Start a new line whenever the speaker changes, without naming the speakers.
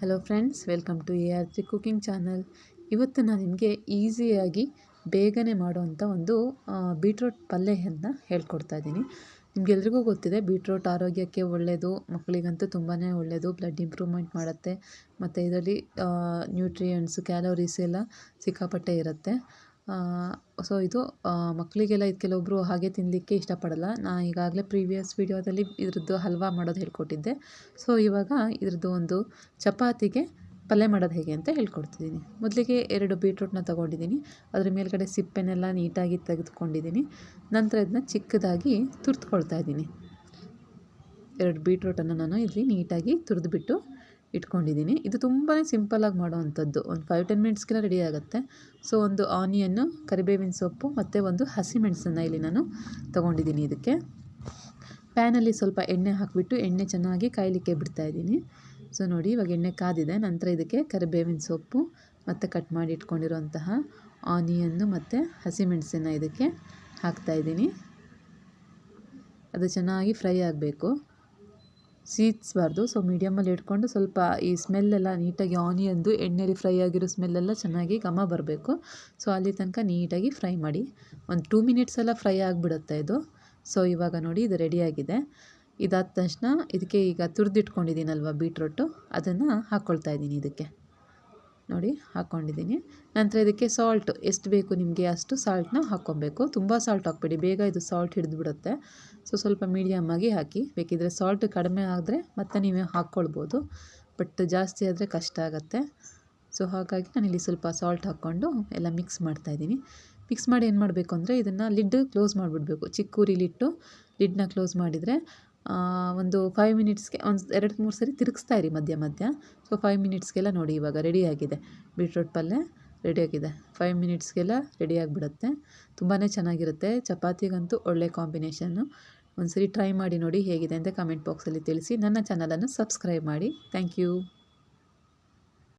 Hello friends welcome to A R three cooking channel ಇವತ್ತು ನಾನು ನಿಮಗೆ ಈಸಿಯಾಗಿ ಬೇಗನೆ ಮಾಡುವಂಥ ಒಂದು ಬೀಟ್ರೋಟ್ ಪಲ್ಯವನ್ನು ಹೇಳ್ಕೊಡ್ತಾ ಇದ್ದೀನಿ. ನಿಮಗೆಲ್ರಿಗೂ ಗೊತ್ತಿದೆ ಬೀಟ್ರೋಟ್ ಆರೋಗ್ಯಕ್ಕೆ ಒಳ್ಳೆಯದು ಮಕ್ಕಳಿಗಂತೂ ತುಂಬಾ ಒಳ್ಳೆಯದು ಬ್ಲಡ್ ಇಂಪ್ರೂವ್ಮೆಂಟ್ ಮಾಡುತ್ತೆ, ಮತ್ತು ಇದರಲ್ಲಿ ನ್ಯೂಟ್ರಿಯೆಂಟ್ಸ್ ಕ್ಯಾಲೋರೀಸ್ ಎಲ್ಲ ಸಿಕ್ಕಾಪಟ್ಟೆ ಇರುತ್ತೆ. ಸೊ ಇದು ಮಕ್ಕಳಿಗೆಲ್ಲ ಇದು ಕೆಲವೊಬ್ಬರು ಹಾಗೆ ತಿನ್ನಲಿಕ್ಕೆ ಇಷ್ಟಪಡಲ್ಲ. ನಾನು ಈಗಾಗಲೇ ಪ್ರೀವಿಯಸ್ ವೀಡಿಯೋದಲ್ಲಿ ಇದ್ರದ್ದು ಹಲ್ವಾ ಮಾಡೋದು ಹೇಳ್ಕೊಟ್ಟಿದ್ದೆ. ಸೊ ಇವಾಗ ಇದ್ರದ್ದು ಒಂದು ಚಪಾತಿಗೆ ಪಲ್ಯ ಮಾಡೋದು ಹೇಗೆ ಅಂತ ಹೇಳ್ಕೊಡ್ತಿದ್ದೀನಿ ಮೊದಲಿಗೆ ಎರಡು ಬೀಟ್ರೂಟ್ನ ತೊಗೊಂಡಿದ್ದೀನಿ ಅದ್ರ ಮೇಲ್ಗಡೆ ಸಿಪ್ಪೆನೆಲ್ಲ ನೀಟಾಗಿ ತೆಗೆದುಕೊಂಡಿದ್ದೀನಿ ನಂತರ ಇದನ್ನ ಚಿಕ್ಕದಾಗಿ ತುರ್ತ್ಕೊಳ್ತಾ ಇದ್ದೀನಿ. ಎರಡು ಬೀಟ್ರೂಟನ್ನು ನಾನು ಇಲ್ಲಿ ನೀಟಾಗಿ ತುರಿದ್ಬಿಟ್ಟು ಇಟ್ಕೊಂಡಿದ್ದೀನಿ. ಇದು ತುಂಬಾ ಸಿಂಪಲ್ಲಾಗಿ ಮಾಡೋವಂಥದ್ದು. ಒಂದು ಫೈವ್ ಟೆನ್ ಮಿನಿಟ್ಸ್ಗೆಲ್ಲ ರೆಡಿ ಆಗುತ್ತೆ. ಸೊ ಒಂದು ಆನಿಯನ್ನು, ಕರಿಬೇವಿನ ಸೊಪ್ಪು ಮತ್ತು ಒಂದು ಹಸಿಮೆಣಸನ್ನು ಇಲ್ಲಿ ನಾನು ತೊಗೊಂಡಿದ್ದೀನಿ ಇದಕ್ಕೆ. ಪ್ಯಾನಲ್ಲಿ ಸ್ವಲ್ಪ ಎಣ್ಣೆ ಹಾಕಿಬಿಟ್ಟು ಎಣ್ಣೆ ಚೆನ್ನಾಗಿ ಕಾಯಲಿಕ್ಕೆ ಬಿಡ್ತಾ ಇದ್ದೀನಿ. ಸೊ ನೋಡಿ ಇವಾಗ ಎಣ್ಣೆ ಕಾದಿದೆ. ನಂತರ ಇದಕ್ಕೆ ಕರಿಬೇವಿನ ಸೊಪ್ಪು ಮತ್ತು ಕಟ್ ಮಾಡಿ ಇಟ್ಕೊಂಡಿರುವಂತಹ ಆನಿಯನ್ನು ಮತ್ತು ಹಸಿಮೆಣಸನ್ನು ಇದಕ್ಕೆ ಹಾಕ್ತಾಯಿದ್ದೀನಿ ಅದು ಚೆನ್ನಾಗಿ ಫ್ರೈ ಆಗಬೇಕು. ಸೀದ್ಸ್ಬಾರ್ದು ಸೊ ಮೀಡಿಯಮಲ್ಲಿ ಇಟ್ಕೊಂಡು ಸ್ವಲ್ಪ ಈ ಸ್ಮೆಲ್ಲೆಲ್ಲ ನೀಟಾಗಿ ಆನಿಯನ್ದು ಎಣ್ಣೆಲಿ ಫ್ರೈ ಆಗಿರೋ ಸ್ಮೆಲ್ಲೆಲ್ಲ ಚೆನ್ನಾಗಿ ಘಮ ಬರಬೇಕು. ಸೊ ಅಲ್ಲಿ ತನಕ ನೀಟಾಗಿ ಫ್ರೈ ಮಾಡಿ. ಒಂದು ಟೂ ಮಿನಿಟ್ಸ್ ಎಲ್ಲ ಫ್ರೈ ಆಗಿಬಿಡುತ್ತೆ ಇದು. ಸೊ ಇವಾಗ ನೋಡಿ ಇದು ರೆಡಿಯಾಗಿದೆ ಇದಾದ ತಕ್ಷಣ ಇದಕ್ಕೆ ಈಗ ತುರಿದಿಟ್ಕೊಂಡಿದ್ದೀನಲ್ವ ಬೀಟ್ರೋಟು ಅದನ್ನು ಹಾಕ್ಕೊಳ್ತಾ ಇದ್ದೀನಿ ಇದಕ್ಕೆ. ನೋಡಿ ಹಾಕ್ಕೊಂಡಿದ್ದೀನಿ ನಂತರ ಇದಕ್ಕೆ ಸಾಲ್ಟ್ ಎಷ್ಟು ಬೇಕು ನಿಮಗೆ ಅಷ್ಟು ಸಾಲ್ಟ್ನ ಹಾಕ್ಕೊಬೇಕು. ತುಂಬ ಸಾಲ್ಟ್ ಹಾಕ್ಬೇಡಿ. ಬೇಗ ಇದು ಸಾಲ್ಟ್ ಹಿಡಿದುಬಿಡುತ್ತೆ. ಸೊ ಸ್ವಲ್ಪ ಮೀಡಿಯಮ್ಮಾಗಿ ಹಾಕಿ. ಬೇಕಿದ್ದರೆ ಸಾಲ್ಟ್ ಕಡಿಮೆ ಆದರೆ ಮತ್ತೆ ನೀವೇ ಹಾಕ್ಕೊಳ್ಬೋದು. ಬಟ್ ಜಾಸ್ತಿ ಆದರೆ ಕಷ್ಟ ಆಗುತ್ತೆ. ಸೊ ಹಾಗಾಗಿ ನಾನಿಲ್ಲಿ ಸ್ವಲ್ಪ ಸಾಲ್ಟ್ ಹಾಕ್ಕೊಂಡು ಎಲ್ಲ ಮಿಕ್ಸ್ ಮಾಡ್ತಾಯಿದ್ದೀನಿ ಮಿಕ್ಸ್ ಮಾಡಿ ಏನು ಮಾಡಬೇಕು ಅಂದರೆ ಇದನ್ನು ಲಿಡ್ ಕ್ಲೋಸ್ ಮಾಡಿಬಿಡ್ಬೇಕು. ಚಿಕ್ಕ ಉರಿಲಿಟ್ಟು ಲಿಡ್ನ ಕ್ಲೋಸ್ ಮಾಡಿದರೆ ಒಂದು ಫೈವ್ ಮಿನಿಟ್ಸ್ಗೆ ಒಂದು ಎರಡು ಮೂರು ಸರಿ ತಿರುಗಿಸ್ತಾ ಇರಿ ಮಧ್ಯ ಮಧ್ಯ. ಸೊ ಫೈವ್ ಮಿನಿಟ್ಸ್ಗೆಲ್ಲ ನೋಡಿ ಇವಾಗ ರೆಡಿ ಆಗಿದೆ. ಬೀಟ್ರೋಟ್ ಪಲ್ಯ ರೆಡಿಯಾಗಿದೆ ಫೈವ್ ಮಿನಿಟ್ಸ್ಗೆಲ್ಲ ರೆಡಿಯಾಗಿಬಿಡುತ್ತೆ ತುಂಬಾ ಚೆನ್ನಾಗಿರುತ್ತೆ. ಚಪಾತಿಗಂತೂ ಒಳ್ಳೆ ಕಾಂಬಿನೇಷನ್ನು ಒಂದು ಸರಿ ಟ್ರೈ ಮಾಡಿ ನೋಡಿ ಹೇಗಿದೆ ಅಂತ ಕಮೆಂಟ್ ಬಾಕ್ಸಲ್ಲಿ ತಿಳಿಸಿ. ನನ್ನ ಚಾನಲನ್ನು ಸಬ್ಸ್ಕ್ರೈಬ್ ಮಾಡಿ. Thank you